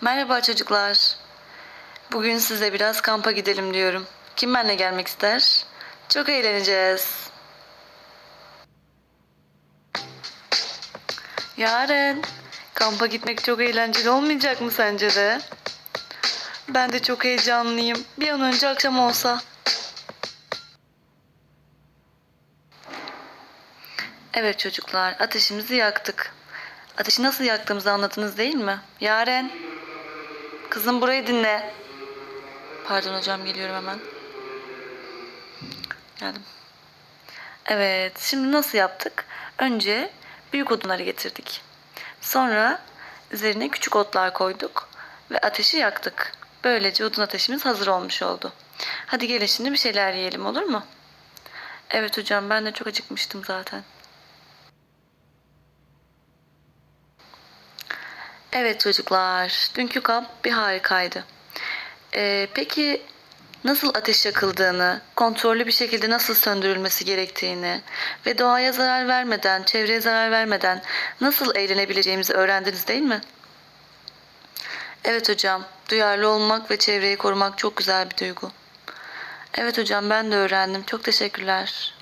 Merhaba çocuklar. Bugün size biraz kampa gidelim diyorum. Kim benimle gelmek ister? Çok eğleneceğiz. Yaren, kampa gitmek çok eğlenceli olmayacak mı sence de? Ben de çok heyecanlıyım. Bir an önce akşam olsa. Evet çocuklar, ateşimizi yaktık. Ateşi nasıl yaktığımızı anladınız değil mi? Yaren, kızım burayı dinle. Pardon hocam, geliyorum hemen. Geldim. Evet, şimdi nasıl yaptık? Önce büyük odunları getirdik. Sonra üzerine küçük otlar koyduk ve ateşi yaktık. Böylece odun ateşimiz hazır olmuş oldu. Hadi gelin şimdi bir şeyler yiyelim olur mu? Evet hocam ben de çok acıkmıştım zaten. Evet çocuklar, dünkü kamp bir harikaydı. Ee, peki nasıl ateş yakıldığını, kontrollü bir şekilde nasıl söndürülmesi gerektiğini ve doğaya zarar vermeden, çevreye zarar vermeden nasıl eğlenebileceğimizi öğrendiniz değil mi? Evet hocam, duyarlı olmak ve çevreyi korumak çok güzel bir duygu. Evet hocam ben de öğrendim. Çok teşekkürler.